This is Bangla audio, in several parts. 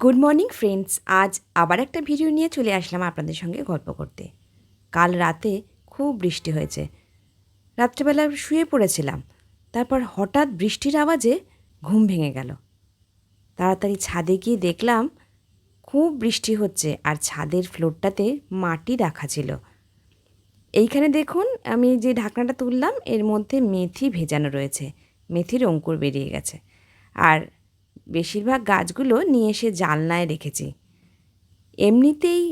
গুড মর্নিং ফ্রেন্ডস আজ আবার একটা ভিডিও নিয়ে চলে আসলাম আপনাদের সঙ্গে গল্প করতে। কাল রাতে খুব বৃষ্টি হয়েছে। রাত্রেবেলা শুয়ে পড়েছিলাম। তারপর হঠাৎ বৃষ্টির আওয়াজে ঘুম ভেঙে গেল। তাড়াতাড়ি ছাদে গিয়ে দেখলাম, খুব বৃষ্টি হচ্ছে আর ছাদের ফ্লোরটাতে মাটি রাখা ছিল। এইখানে দেখুন, আমি যে ঢাকনাটা তুললাম, এর মধ্যে মেথি ভেজানো রয়েছে। মেথির অঙ্কুর বেরিয়ে গেছে। আর বেশিরভাগ গাছগুলো নিয়ে এসে জানলায় রেখেছি। এমনিতেই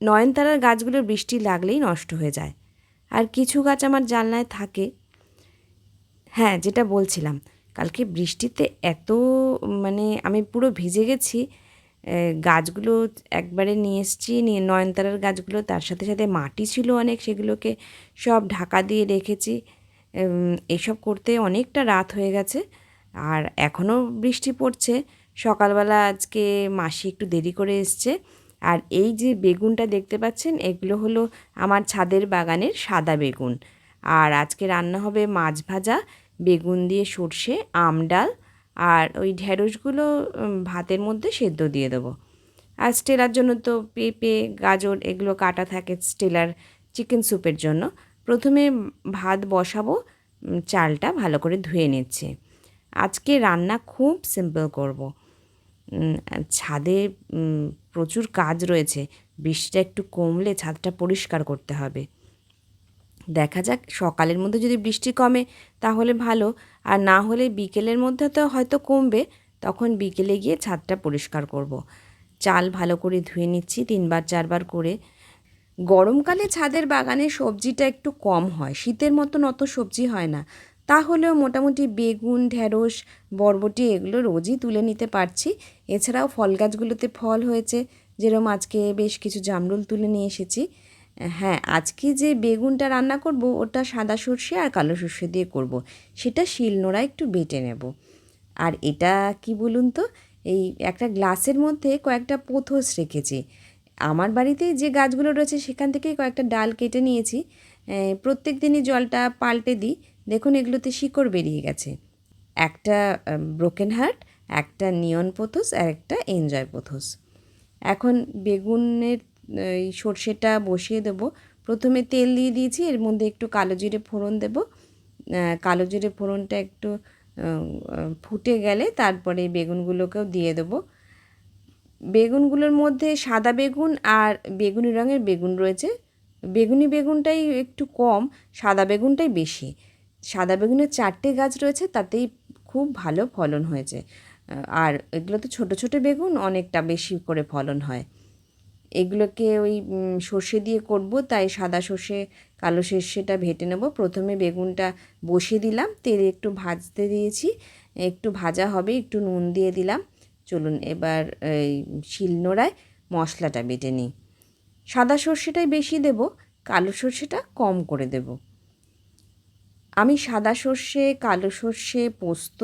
নয়নতারার গাছগুলো বৃষ্টি লাগলেই নষ্ট হয়ে যায়। আর কিছু গাছ আমার জানলায় থাকে। হ্যাঁ যেটা বলছিলাম, কালকে বৃষ্টিতে এত মানে আমি পুরো ভিজে গেছি। গাছগুলো একবারে নিয়ে এসেছি, নিয়ে নয়নতারার গাছগুলো, তার সাথে সাথে মাটি ছিল অনেক, সেগুলোকে সব ঢাকা দিয়ে রেখেছি। এসব করতে অনেকটা রাত হয়ে গেছে। আর এখনও বৃষ্টি পড়ছে। সকালবেলা আজকে মাসি একটু দেরি করে এসছে। আর এই যে বেগুনটা দেখতে পাচ্ছেন, এগুলো হলো আমার ছাদের বাগানের সাদা বেগুন। আর আজকে রান্না হবে মাছ ভাজা, বেগুন দিয়ে সর্ষে, আম ডাল, আর ওই ঢেঁড়সগুলো ভাতের মধ্যে সেদ্ধ দিয়ে দেবো। আর স্টেলার জন্য তো পেঁপে, গাজর এগুলো কাটা থাকে স্টেলার চিকেন স্যুপের জন্য। প্রথমে ভাত বসাবো চালটা ভালো করে ধুয়ে নিচ্ছি। আজকে রান্না খুব সিম্পল করব। ছাদে প্রচুর কাজ রয়েছে। বৃষ্টিটা একটু কমলে ছাদটা পরিষ্কার করতে হবে। দেখা যাক, সকালের মধ্যে যদি বৃষ্টি কমে তাহলে ভালো। আর না হলে বিকেলের মধ্যে তো হয়তো কমবে, তখন বিকেলে গিয়ে ছাদটা পরিষ্কার করব। চাল ভালো করে ধুয়ে নিচ্ছি, তিনবার চারবার করে। গরমকালে ছাদের বাগানে সবজিটা একটু কম হয়। শীতের মতন অত সবজি হয় না। তাহলেও মোটামুটি বেগুন, ঢেঁড়স, বরবটি এগুলো রোজই তুলে নিতে পারছি। এছাড়াও ফল গাছগুলোতে ফল হয়েছে যেরকম আজকে বেশ কিছু জামরুল তুলে নিয়ে এসেছি। হ্যাঁ আজকে যে বেগুনটা রান্না করব, ওটা সাদা সর্ষে আর কালো সর্ষে দিয়ে করব। সেটা শিলনোড়া একটু বেটে নেব। আর এটা কি বলুন তো, এই একটা গ্লাসের মধ্যে কয়েকটা পোথস রেখেছি। আমার বাড়িতে যে গাছগুলো রয়েছে, সেখান থেকেই কয়েকটা ডাল কেটে নিয়েছি। প্রত্যেক দিনই জলটা পাল্টে দিই। দেখুন, এগুলোতে শিকড় বেরিয়ে গেছে। একটা ব্রোকেন হার্ট একটা নিয়ন পোথোস আর একটা এনজয় পোথোস এখন বেগুনের, এই সর্ষেটা বসিয়ে দেবো। প্রথমে তেল দিয়ে দিয়েছি, এর মধ্যে একটু কালো জিরে ফোড়ন দেব। কালো জিরে ফোড়নটা একটু ফুটে গেলে তারপরে বেগুনগুলোকেও দিয়ে দেবো। বেগুনগুলোর মধ্যে সাদা বেগুন আর বেগুনি রঙের বেগুন রয়েছে। বেগুনি বেগুনটাই একটু কম, সাদা বেগুনটাই বেশি। সাদা বেগুনের চারটে গাছ রয়েছে, তাতেই খুব ভালো ফলন হয়েছে। আর এগুলো তো ছোটো ছোটো বেগুন, অনেকটা বেশি করে ফলন হয়। এগুলোকে ওই সর্ষে দিয়ে করব, তাই সাদা সর্ষে, কালো সর্ষেটা ভেটে নেব। প্রথমে বেগুনটা বসিয়ে দিলাম, তেলে একটু ভাজতে দিয়েছি। একটু ভাজা হবে, একটু নুন দিয়ে দিলাম। চলুন এবার এই শিলনোড়ায় মশলাটা বেটে নিই। সাদা সর্ষেটাই বেশি দেব, কালো সর্ষেটা কম করে দেব। আমি সাদা সর্ষে, কালো সর্ষে, পোস্ত,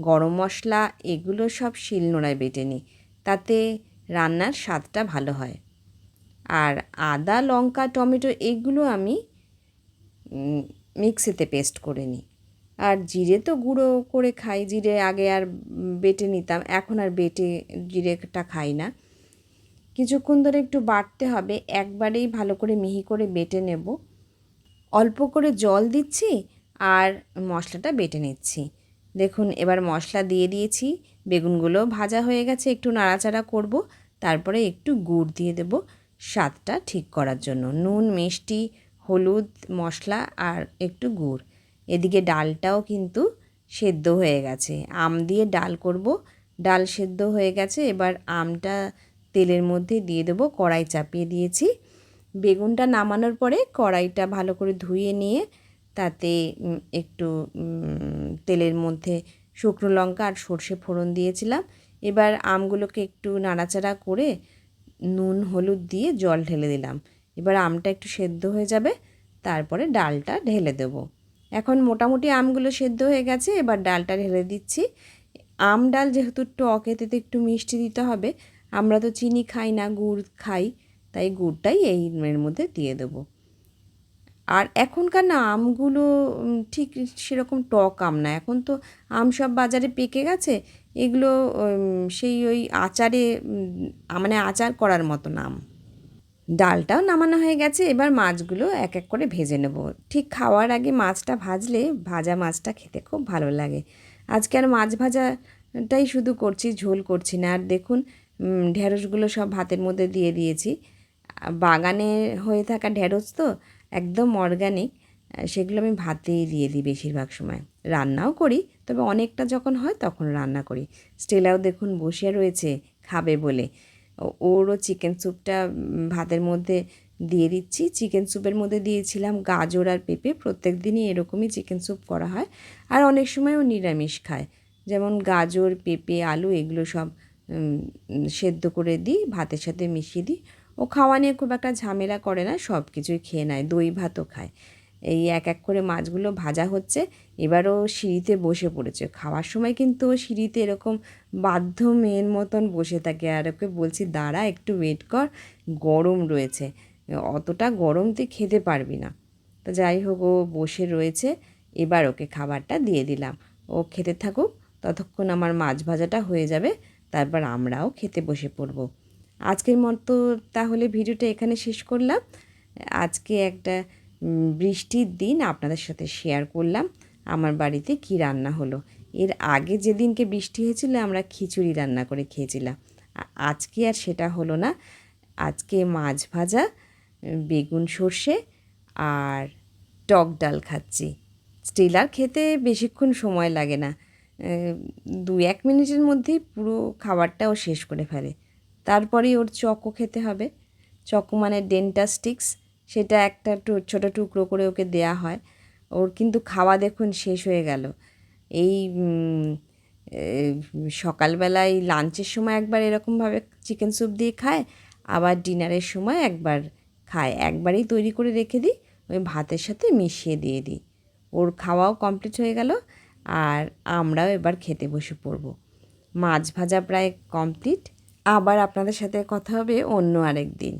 গরম মশলা এগুলো সব শিলনোড়ায় বেটে নিই। তাতে রান্নার স্বাদটা ভালো হয়। আর আদা, লঙ্কা, টমেটো এগুলো আমি মিক্সিতে পেস্ট করে নিই। আর জিরে তো গুঁড়ো করে খাই, জিরে আগে আর বেটে নিতাম, এখন আর বেটে, জিরেটা খাই না। কিছুক্ষণ ধরে একটু বাটতে হবে, একবারেই ভালো করে মিহি করে বেটে নেব। অল্প করে জল দিচ্ছি আর মশলাটা বেটে নিচ্ছি। দেখুন, এবার মশলা দিয়ে দিয়েছি। বেগুনগুলো ভাজা হয়ে গেছে, একটু নাড়াচাড়া করব, তারপরে একটু গুড় দিয়ে দেব স্বাদটা ঠিক করার জন্য। নুন, মিষ্টি, হলুদ মশলা আর একটু গুড়। এদিকে ডালটাও কিন্তু সেদ্ধ হয়ে গেছে। আম দিয়ে ডাল করব। ডাল সেদ্ধ হয়ে গেছে, এবার আমটা তেলের মধ্যে দিয়ে দেবো, কড়াই চাপিয়ে দিয়েছি। বেগুনটা নামানোর পরে কড়াইটা ভালো করে ধুয়ে নিয়ে তাতে একটু তেলের মধ্যে শুকনো লঙ্কা আর সর্ষে ফোড়ন দিয়েছিলাম। এবার আমগুলোকে একটু নাড়াচাড়া করে নুন, হলুদ দিয়ে জল ঢেলে দিলাম। এবার আমটা একটু সেদ্ধ হয়ে যাবে, তারপরে ডালটা ঢেলে দেব। এখন মোটামুটি আমগুলো সেদ্ধ হয়ে গেছে, এবার ডালটা ঢেলে দিচ্ছি। আম ডাল যেহেতু টক এতে একটু মিষ্টি দিতে হবে। আমরা তো চিনি খাই না, গুড় খাই, তাই গুড়টাই এই মধ্যে দিয়ে দেবো। আর এখনকার না আমগুলো ঠিক সেরকম টক আম না। এখন তো আম সব বাজারে পেকে গেছে এগুলো সেই ওই আচারে মানে আচার করার মতো নাম ডালটাও নামানো হয়ে গেছে এবার মাছগুলো এক এক করে ভেজে নেব। ঠিক খাওয়ার আগে মাছটা ভাজলে ভাজা মাছটা খেতে খুব ভালো লাগে। আজকে আর মাছ ভাজাটাই শুধু করছি ঝোল করছি না। আর দেখুন উম, ঢেঁড়সগুলো সব ভাতের মধ্যে দিয়ে দিয়েছি। বাগানে হয়ে থাকা ঢেঁড়স তো একদম অর্গানিক সেগুলো আমি ভাতেই দিয়ে দিই বেশিরভাগ সময়। রান্নাও করি, তবে অনেকটা যখন হয় তখন রান্না করি। স্টেলাও দেখুন বসে রয়েছে, খাবে বলে। ওরও চিকেন স্যুপটা ভাতের মধ্যে দিয়ে দিচ্ছি। চিকেন স্যুপের মধ্যে দিয়েছিলাম গাজর আর পেঁপে, প্রত্যেক দিনই এরকমই চিকেন স্যুপ করা হয়। আর অনেক সময় ও নিরামিষ খায়। যেমন গাজর, পেঁপে, আলু এগুলো সব সেদ্ধ করে দিই, ভাতের সাথে মিশিয়ে দিই। ও খাওয়া নিয়ে খুব একটা ঝামেলা করে না, সব কিছুই খেয়ে নেয়, দই ভাতও খায়। এই এক এক করে মাছগুলো ভাজা হচ্ছে এবারও সিঁড়িতে বসে পড়েছে। খাওয়ার সময় কিন্তু ও সিঁড়িতে এরকম বাধ্য মেয়ের মতন বসে থাকে আর ওকে বলছি, দাঁড়া, একটু ওয়েট কর, গরম রয়েছে। অতটা গরম তুই খেতে পারবি না। তো যাই হোক, ও বসে রয়েছে, এবার ওকে খাবারটা দিয়ে দিলাম। ও খেতে থাকুক, ততক্ষণ আমার মাছ ভাজাটা হয়ে যাবে, তারপর আমরাও খেতে বসে পড়ব। আজকের মতো তাহলে ভিডিওটা এখানে শেষ করলাম। আজকে একটা বৃষ্টির দিন আপনাদের সাথে শেয়ার করলাম। আমার বাড়িতে কি রান্না হলো? এর আগে যেদিনকে বৃষ্টি হয়েছিল, আমরা খিচুড়ি রান্না করে খেয়েছিলাম। আজকে আর সেটা হলো না। আজকে মাছ ভাজা, বেগুন সর্ষে আর টক ডাল খাচ্ছি। স্টিলার খেতে বেশিক্ষণ সময় লাগে না। দু এক মিনিটের মধ্যেই পুরো খাবারটাও শেষ করে ফেলে। তারপরেই ওর চকো খেতে হবে। চকো মানে ডেন্টাস্টিক্স সেটা একটা ছোটো টুকরো করে ওকে দেয়া হয়। ওর কিন্তু খাওয়া দেখুন শেষ হয়ে গেল। এই সকালবেলায় লাঞ্চের সময় একবার এরকমভাবে চিকেন স্যুপ দিয়ে খায়, আবার ডিনারের সময় একবার খায়। একবারেই তৈরি করে রেখে দিই, ওই ভাতের সাথে মিশিয়ে দিয়ে দিই। ওর খাওয়াও কমপ্লিট হয়ে গেল, আর আমরাও এবার খেতে বসে পড়ব। মাছ ভাজা প্রায় কমপ্লিট আবার আপনাদের সাথে কথা হবে অন্য আরেক দিন।